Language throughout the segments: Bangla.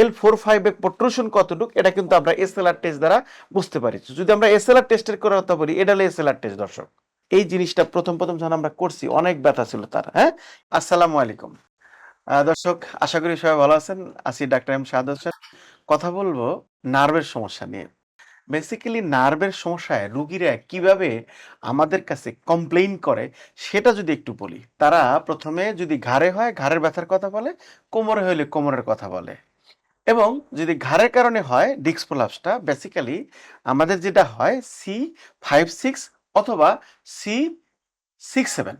এল ফোর ফাইভ এর প্রোট্রুশন কতটুকু, এটা কিন্তু আমরা এসএলআর টেস্ট দ্বারা বুঝতে পারি যদি আমরা এসএলআর টেস্টের কথা বলি, এটা হলো এসএলআর টেস্ট দর্শক। এই জিনিসটা প্রথম প্রথম যখন আমরা করছি, অনেক ব্যথা ছিল তার হ্যাঁ? আসসালামু আলাইকুম। দর্শক, আশা করি সবাই ভালো আছেন। আসি ডাক্তার এম শাহাদ কথা বলব নার্ভের সমস্যা নিয়ে। বেসিক্যালি নার্ভের সমস্যায় রুগীরা কীভাবে আমাদের কাছে কমপ্লেইন করে, সেটা যদি একটু বলি। তারা প্রথমে যদি ঘাড়ে হয়, ঘাড়ের ব্যথার কথা বলে, কোমরে হইলে কোমরের কথা বলে। এবং যদি ঘাড়ের কারণে হয় ডিক্স প্রলাপসটা বেসিক্যালি আমাদের যেটা হয় সি ফাইভ সিক্স অথবা সি সিক্স সেভেন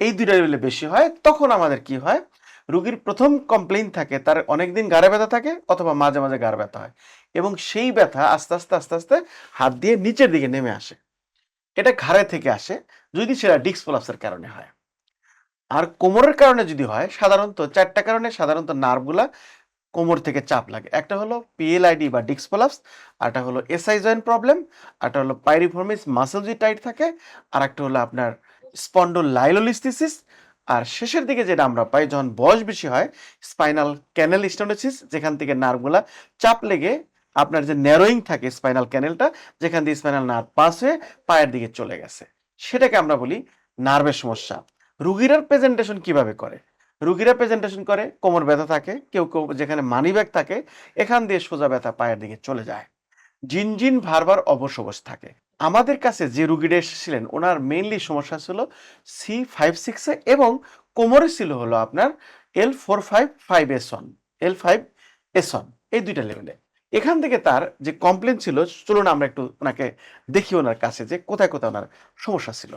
এই দুইটা লেভেলে বেশি হয়, তখন আমাদের কি হয়? রুগীর প্রথম কমপ্লেইন থাকে, তার অনেকদিন গাড়ে ব্যথা থাকে অথবা মাঝে মাঝে গাড় ব্যথা হয় এবং সেই ব্যথা আস্তে আস্তে আস্তে আস্তে হাত দিয়ে নিচের দিকে নেমে আসে। এটা ঘাড়ে থেকে আসে যদি সেটা ডিক্স প্রলাপসের কারণে হয়। আর কোমরের কারণে যদি হয়, সাধারণত চারটা কারণে, সাধারণত নার্ভগুলা কোমর থেকে চাপ লাগে। একটা হলো পিএলআইডি বা ডিক্স প্রলাপস আরটা হলো এসআই জয়েন্ট প্রবলেম আরটা হলো পাইরিফর্মিস মাসেল যদি টাইট থাকে আর একটা হলো আপনার স্পন্ডোলাইলোলিস্থিসিস আর শেষের দিকে যেটা আমরা পাই, যখন বয়স বেশি হয় স্পাইনাল ক্যানেল স্টোনোসিস যেখান থেকে নার্ভগুলা চাপ লেগে আপনার যে ন্যারোয়িং থাকে স্পাইনাল ক্যানেলটা যেখান দিয়ে স্পাইনাল নার্ভ পাস হয়ে পায়ের দিকে চলে গেছে। সেটাকে আমরা বলি নার্ভের সমস্যা। রুগীরা প্রেজেন্টেশন কীভাবে করে? রুগীরা প্রেজেন্টেশন করে, কোমর ব্যথা থাকে, কেউ কেউ যেখানে মানি ব্যাগ থাকে, এখান দিয়ে সোজা ব্যথা পায়ের দিকে চলে যায়। জিনজিন ভারবার অবশ থাকে। আমাদের কাছে যে রুগীরা এসেছিলেন, ওনার মেইনলি সমস্যা ছিল সি ফাইভ সিক্সে এবং কোমরে ছিল হলো আপনার L four five five S one L five S one এই দুইটা লেভেলে এখান থেকে তার যে কমপ্লেন ছিল, চলুন আমরা একটু ওনাকে দেখি ওনার কাছে যে কোথায় কোথায় ওনার সমস্যা ছিল।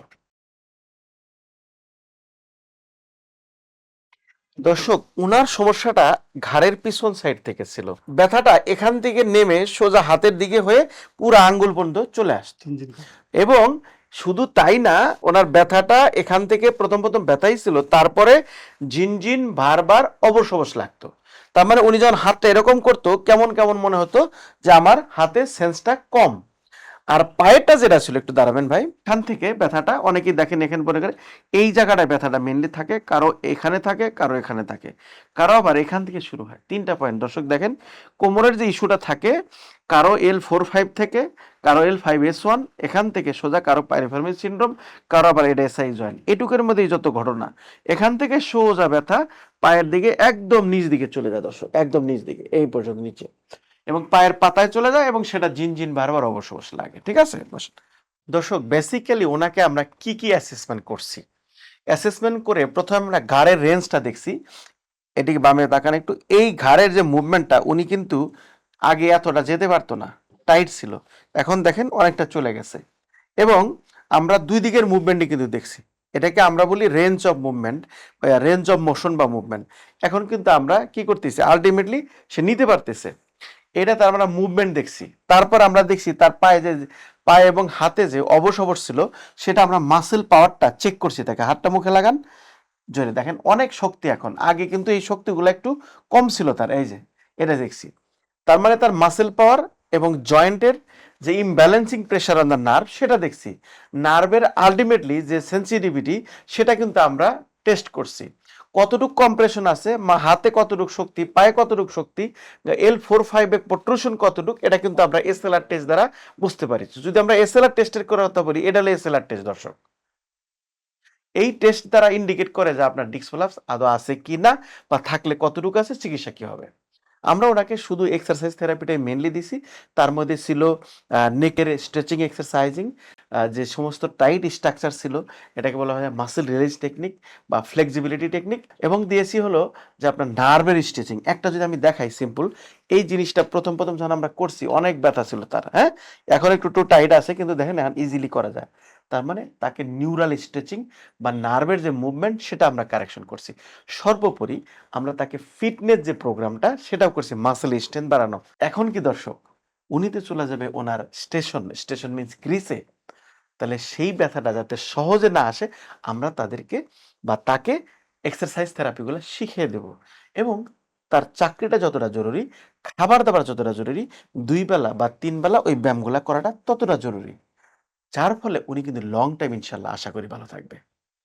দর্শক উনার সমস্যাটা ঘাড়ের পিছন সাইড থেকে ছিল। ব্যথাটা এখান থেকে নেমে সোজা হাতের দিকে হয়ে পুরো আঙ্গুল পর্যন্ত চলে আসতো। এবং শুধু তাই না ওনার ব্যথাটা এখান থেকে প্রথম প্রথম ব্যথাই ছিল তারপরে ঝিনঝিন বারবার অবশ অবশ লাগতো। তার মানে উনি যখন হাতটা এরকম করতো কেমন কেমন মনে হতো যে আমার হাতে সেন্সটা কম। আর পায়েরটা যেটা ছিল, একটু দাঁড়াবেন ভাই। এখান থেকে ব্যথাটা অনেকেই দেখেন, এখানে পরে করে এই জায়গাটায় ব্যথাটা মেনলি থাকে, কারও এখানে থাকে, কারও এখানে থাকে। কারও আবার এখান থেকে শুরু হয়। তিনটা পয়েন্ট দর্শক দেখেন, কোমরের যে ইস্যুটা থাকে, কারও এল ফোর ফাইভ থেকে, কারও এল ফাইভ এস ওয়ান এখান থেকে সোজা কারও পাইরিফার্মিস সিন্ড্রোম কারও আবার এটা এসআই জয়েন্ট এটুকের মধ্যেই যত ঘটনা, এখান থেকে সোজা ব্যথা পায়ের দিকে একদম নিচ দিকে চলে যায় দর্শক, একদম নিচ দিকে, এই পর্যন্ত নিচে। এবং পায়ের পাতায় চলে যায় এবং সেটা জিন জিন বারবার অবশ্য লাগে, ঠিক আছে। দর্শক বেসিক্যালি ওনাকে আমরা কি কি অ্যাসেসমেন্ট করছি? অ্যাসেসমেন্ট করে প্রথমে আমরা ঘাড়ের রেঞ্জটা দেখছি। এটিকে বামে তাকান একটু। এই ঘাড়ের যে মুভমেন্টটা উনি কিন্তু আগে এতটা যেতে পারতো না টাইট ছিল। এখন দেখেন অনেকটা চলে গেছে। এবং আমরা দুই দিকের মুভমেন্টই কিন্তু দেখছি। এটাকে আমরা বলি range of movement range of motion বা মুভমেন্ট এখন কিন্তু আমরা কি করতেছি? আলটিমেটলি সে নিতে পারতেছে। এটা তার আমরা মুভমেন্ট দেখছি। তারপর আমরা দেখছি তার পায়ে যে, পায়ে এবং হাতে যে অবশ ছিল, সেটা আমরা মাসেল পাওয়ারটা চেক করছি। তাকে হাতটা মুখে লাগান। জোরে দেখেন, অনেক শক্তি এখন। আগে কিন্তু এই শক্তিগুলো একটু কম ছিল তার, এই যে, এটা দেখছি। তার মানে তার মাসেল পাওয়ার এবং জয়েন্টের যে imbalancing pressure on the nerve সেটা দেখছি। নার্ভের আলটিমেটলি যে সেন্সিটিভিটি সেটা কিন্তু আমরা টেস্ট করছি। কতটুক কম্প্রেশন আছে, মা হাতে কতটুক শক্তি, পায়ে কতটুক শক্তি এল ফোর ফাইভ প্রোট্রুশন কতটুক, এটা কিন্তু আমরা এসএলআর টেস্ট দ্বারা বুঝতে পারি যদি আমরা এসএলআর টেস্টের কথা বলি, এটা হলো এসএলআর টেস্ট দর্শক। এই টেস্ট দ্বারা ইন্ডিকেট করে যে আপনার ডিক্স প্রলাপস আদৌ আছে কি না বা থাকলে কতটুকু আছে, চিকিৎসা কি হবে? আমরা ওনাকে শুধু এক্সারসাইজ থেরাপিটাই মেনলি দিছি। তার মধ্যে ছিল নেকের স্ট্রেচিং এক্সারসাইজিং যে সমস্ত টাইট স্ট্রাকচার ছিল, এটাকে বলা হয় মাসেল রিলিজ টেকনিক বা ফ্লেক্সিবিলিটি টেকনিক এবং দিয়েছি হলো যে আপনার নার্ভের স্ট্রেচিং একটা যদি আমি দেখাই সিম্পল এই জিনিসটা প্রথম প্রথম যখন আমরা করছি, অনেক ব্যথা ছিল তার হ্যাঁ? এখন একটু একটু টাইট আছে, কিন্তু দেখেন ইজিলি করা যায়। তার মানে তাকে নিউরাল স্ট্রেচিং বা নার্ভের যে মুভমেন্ট সেটা আমরা কারেকশন করছি। সর্বোপরি আমরা তাকে ফিটনেস যে প্রোগ্রামটা সেটাও করছি, মাসেল স্ট্রেন্থ বাড়ানো। এখন কি দর্শক উনিতে চলে যাবে ওনার স্টেশন স্টেশন মিনস গ্রিসে। তাহলে সেই ব্যথাটা যাতে সহজে না আসে, আমরা তাদেরকে বা তাকে এক্সারসাইজ থেরাপিগুলো শিখিয়ে দেব। এবং তার চাকরিটা যতটা জরুরি, খাবার দাবার যতটা জরুরি, দুই বেলা বা তিন বেলা ওই ব্যায়ামগুলো করাটা ততটা জরুরি। যার ফলে উনি কিন্তু লং টাইম ইনশাল্লাহ আশা করি ভালো থাকবে